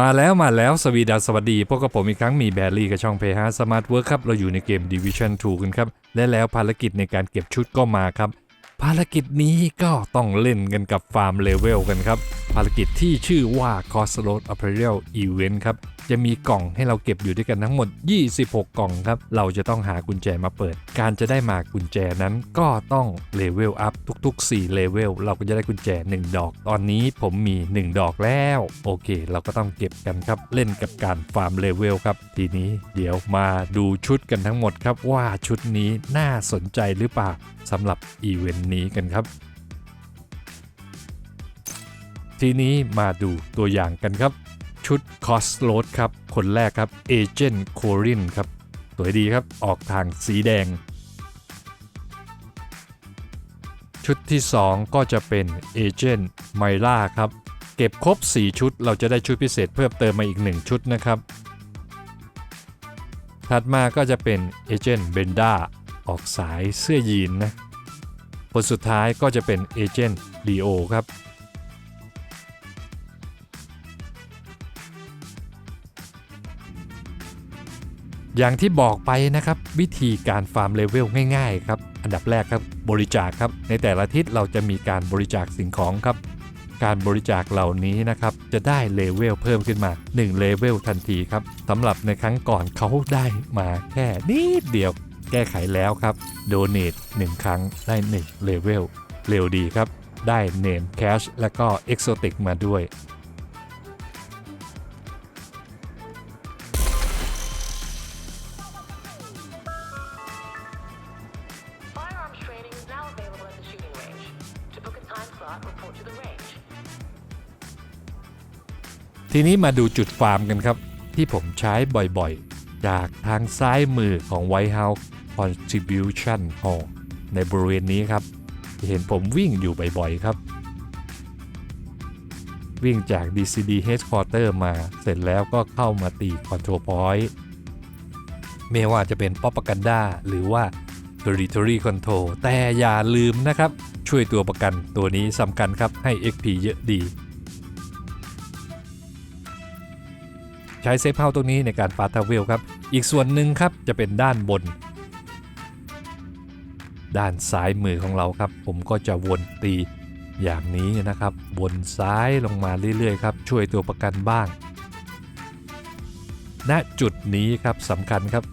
มาแล้วมาแล้วสวีดาสสวัสดีพวกกับผมอีกครั้งมีแบรี่กับช่องเพย์ฮาสมาร์ทเวิร์ครับ เราอยู่ในเกม Division 2 กันครับ และแล้วภารกิจในการเก็บชุดก็มาครับ ภารกิจนี้ก็ต้องเล่นกันกับฟาร์มเลเวลกันครับภารกิจที่ชื่อว่า Crossroad Apparel Event ครับ จะมีกล่องให้เราเก็บอยู่ด้วยกันทั้งหมด 26 กล่องครับ เราจะต้องหากุญแจมาเปิด การจะได้มากุญแจนั้นก็ต้องเลเวลอัพทุกๆ 4 เลเวลเราก็จะได้กุญแจ 1 ดอก ตอนนี้ผมมี 1 ดอกแล้ว โอเค เราก็ต้องเก็บกันครับ เล่นกับการฟาร์มเลเวลครับ ทีนี้เดี๋ยวมาดูชุดกันทั้งหมดครับว่าชุดนี้น่าสนใจหรือเปล่าสำหรับอีเวนต์นี้กันครับ ทีนี้มาดูตัวอย่างกันครับ ชุดคอสโ a ดครับ คนแรกครับเอเจนต์โครินครับ สวยดีครับออกทางสีแดง ชุดที่ 2 ก็จะเป็นเอเจนต์ไมล่าครับ เก็บครบ 4 ชุด เราจะได้ชุดพิเศษเพิ่มเติมมาอีก 1 ชุดนะครับ ถัดมาก็จะเป็นเอเจนต์เบนด้าออกสายเสื้อยีนนะคนสุดท้ายก็จะเป็นเอเจนต์ลีโอครับ อย่างที่บอกไปนะครับ วิธีการฟาร์มเลเวลง่ายๆครับ อันดับแรกครับบริจาคครับ ในแต่ละทิตย์เราจะมีการบริจาคสิ่งของครับ การบริจาคเหล่านี้นะครับ จะได้เลเวลเพิ่มขึ้นมา1เลเวลทันทีครับสำหรับในครั้งก่อนเขาได้มาแค่นิดเดียว แก้ไขแล้วครับโดเน a 1ครั้งได้1เลเวลเร็วดีครับ ได้เนมแคชและก็เอ็กโซติกมาด้วย ทีนี้มาดูจุดฟาร์มกันครับ ที่ผมใช้บ่อยๆ จากทางซ้ายมือของ White House Contribution Hall ในบริเวณนี้ครับ เห็นผมวิ่งอยู่บ่อยๆ ครับ วิ่งจาก DCD Headquarter มาเสร็จแล้วก็เข้ามาตี Control Point ไม่ว่าจะเป็น Propaganda หรือว่า Territory Control แต่อย่าลืมนะครับ ช่วยตัวประกันตัวนี้สำคัญครับให้ XP เยอะดี ใช้เซฟเฮาส์ตรงนี้ในการฟาทาเวลครับ อีกส่วนหนึ่งครับจะเป็นด้านบน ด้านซ้ายมือของเราครับ ผมก็จะวนตีอย่างนี้นะครับ วนซ้ายลงมาเรื่อยๆครับ ช่วยตัวประกันบ้าง ณจุดนี้ครับสำคัญครับ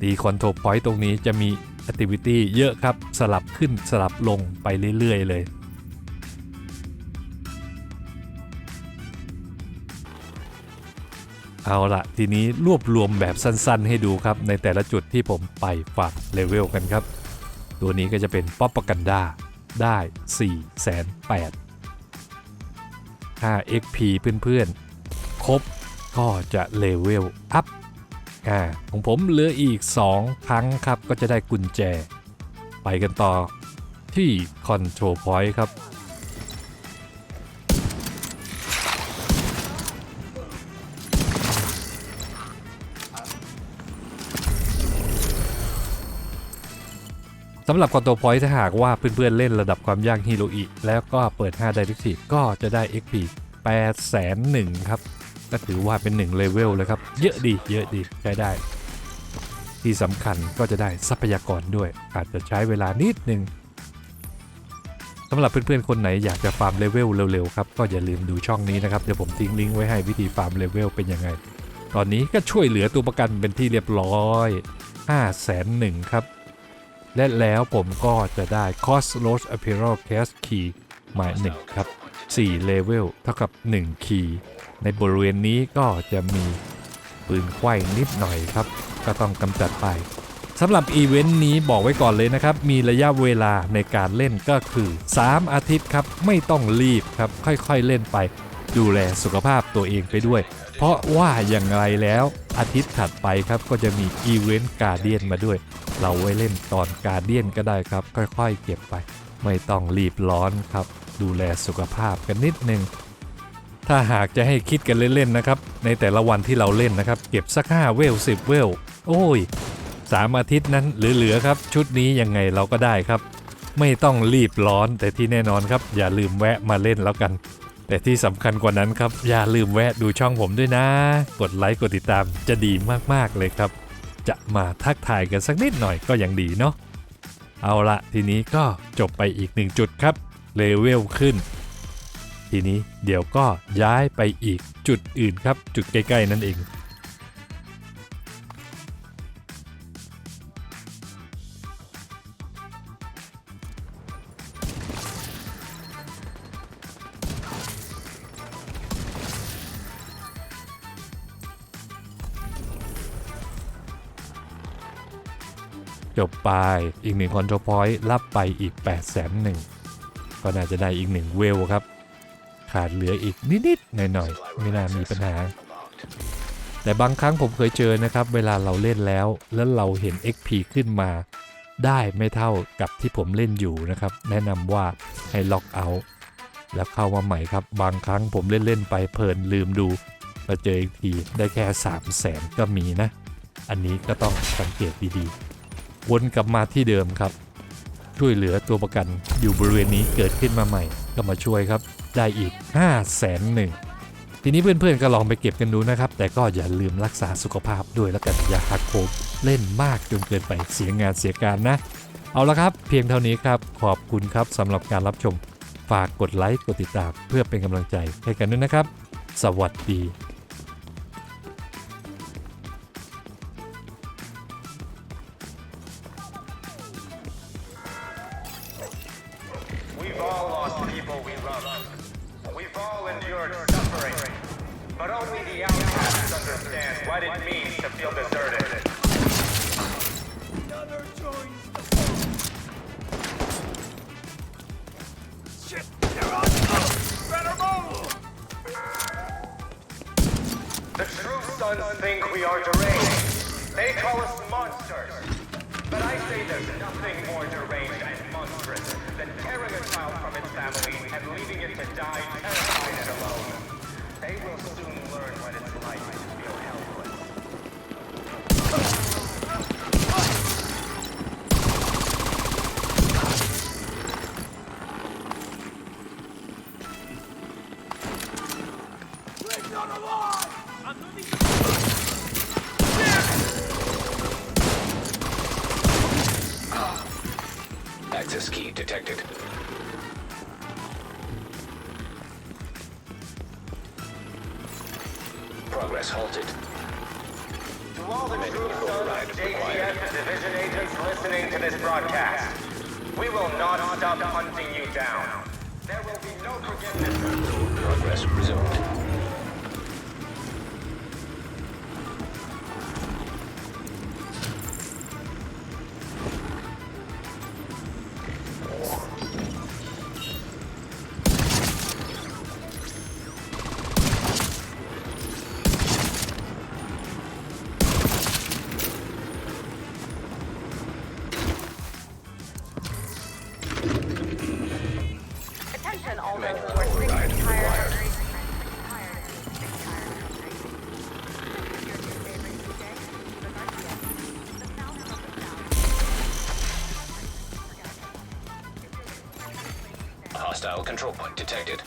ตีคอนโทรพอยต์ตรงนี้จะมี แอคทิวิตี้เยอะครับสลับขึ้นสลับลงไปเรื่อยๆเลยเอาละทีนี้รวบรวมแบบสั้นๆ ให้ดูครับ ในแต่ละจุดที่ผมไปฝากเลเวลกันครับ ตัวนี้ก็จะเป็นป๊อปปกันดาได้4แสน8 5 XP เพื่อนๆ ครบก็จะเลเวลอัพ อ่าของผมเหลืออีก 2 ครั้งครับก็จะได้กุญแจ ไปกันต่อที่ Control Point ครับ สำหรับคอนโทรลพอยต์ถ้าหากว่าเพื่อนๆเล่นระดับความยากฮีโรอีแล้วก็เปิด 5 Directive ก็จะได้ XP 8แสนหนึ่งครับ ก็ถือว่าเป็น1เลเวลเลยครับ เยอะดีเยอะดีใช้ได้ ที่สำคัญก็จะได้ทรัพยากรด้วย อาจจะใช้เวลานิดหนึ่งสำหรับเพื่อนๆ คนไหนอยากจะฟาร์มเลเวลเร็วๆครับ ก็อย่าลืมดูช่องนี้นะครับ เดี๋ยวผมทิ้งลิงก์ไว้ให้วิธีฟาร์มเลเวลเป็นยังไง ตอนนี้ก็ช่วยเหลือตัวประกันเป็นที่เรียบร้อย5แสนหนึ่งครับ และแล้วผมก็จะได้ Cost Loss Apparel Cast Key มา1ครับ 4 เลเวลเท่ากับ 1 คีย์ ในบริเวณนี้ก็จะมีปืนไข้นิดหน่อยครับ ก็ต้องกำจัดไปสำหรับอีเวนต์นี้บอกไว้ก่อนเลยนะครับ มีระยะเวลาในการเล่นก็คือ 3 อาทิตย์ครับ ไม่ต้องรีบครับ ค่อยๆเล่นไป ดูแลสุขภาพตัวเองไปด้วย เพราะว่าอย่างไรแล้วอาทิตย์ถัดไปครับ ก็จะมีอีเวนต์การเดียนมาด้วย เราไว้เล่นตอนการเดียนก็ได้ครับ ค่อยๆ เก็บไป ไม่ต้องรีบร้อนครับ ดูแลสุขภาพกันนิดนึง ถ้าหากจะให้คิดกันเล่นๆนะครับ ในแต่ละวันที่เราเล่นนะครับ เก็บสัก5เวล10 เวล โอ้ย3อาทิตย์นั้นเหลือๆครับ ชุดนี้ยังไงเราก็ได้ครับ ไม่ต้องรีบร้อนแต่ที่แน่นอนครับ อย่าลืมแวะมาเล่นแล้วกัน แต่ที่สำคัญกว่านั้นครับ อย่าลืมแวะดูช่องผมด้วยนะ กดไลค์กดติดตามจะดีมากๆเลยครับ จะมาทักทายกันสักนิดหน่อยก็ยังดีเนาะเอาละทีนี้ก็จบไปอีกหนึ่งจุดครับ เลเวลขึ้น ทีนี้เดี๋ยวก็ย้ายไปอีกจุดอื่นครับ จุดใกล้ ๆ นั่นเองจบไปอีกหนึ่งคอนโทรพอยต์รับไปอีก 8 0 0 0 0 0 ก็น่าจะได้อีกหนึ่งเวลครับ ขาดเหลืออีกนิดๆหน่อยๆไม่น่ามีปัญหา แต่บางครั้งผมเคยเจอนะครับ เวลาเราเล่นแล้ว แล้วเราเห็น XP ขึ้นมา ได้ไม่เท่ากับที่ผมเล่นอยู่นะครับ แนะนำว่าให้ล็อกเอาท์แล้วเข้ามาใหม่ครับ บางครั้งผมเล่น ๆ ไปเพลินลืมดูมาเจออีกทีได้แค่ 3 0 0แสนก็มีนะ อันนี้ก็ต้องสังเกตดีๆ วนกลับมาที่เดิมครับ ช่วยเหลือตัวประกัน อยู่บริเวณนี้เกิดขึ้นมาใหม่ ก็มาช่วยครับ ได้อีก 5 0 0แสนหนึ่งทีนี้เพื่อนๆก็ลองไปเก็บกันดูนะครับ แต่ก็อย่าลืมรักษาสุขภาพด้วยแล้วกันอย่าหักโคมเล่นมากจนเกินไปเสียงานเสียการนะ เอาละครับ เพียงเท่านี้ครับ ขอบคุณครับสำหรับการรับชม ฝากกดไลค์กดติดตามเพื่อเป็นกำลังใจให้กันด้วยนะครับ สวัสดี We've all lost people we love. We've all endured suffering. But only the outcasts understand what it means to feel deserted. The true sons think we are deranged. They call us monsters. But I say there's nothing more deranged and monstrous than tearing a child from its family and leaving it to die terrified and alone. They will soon Detected. Progress halted. To all the Manual sons. JTF division agents listening to this broadcast, we will not stop hunting you down. There will be no forgiveness. Progress resumed. Control point detected.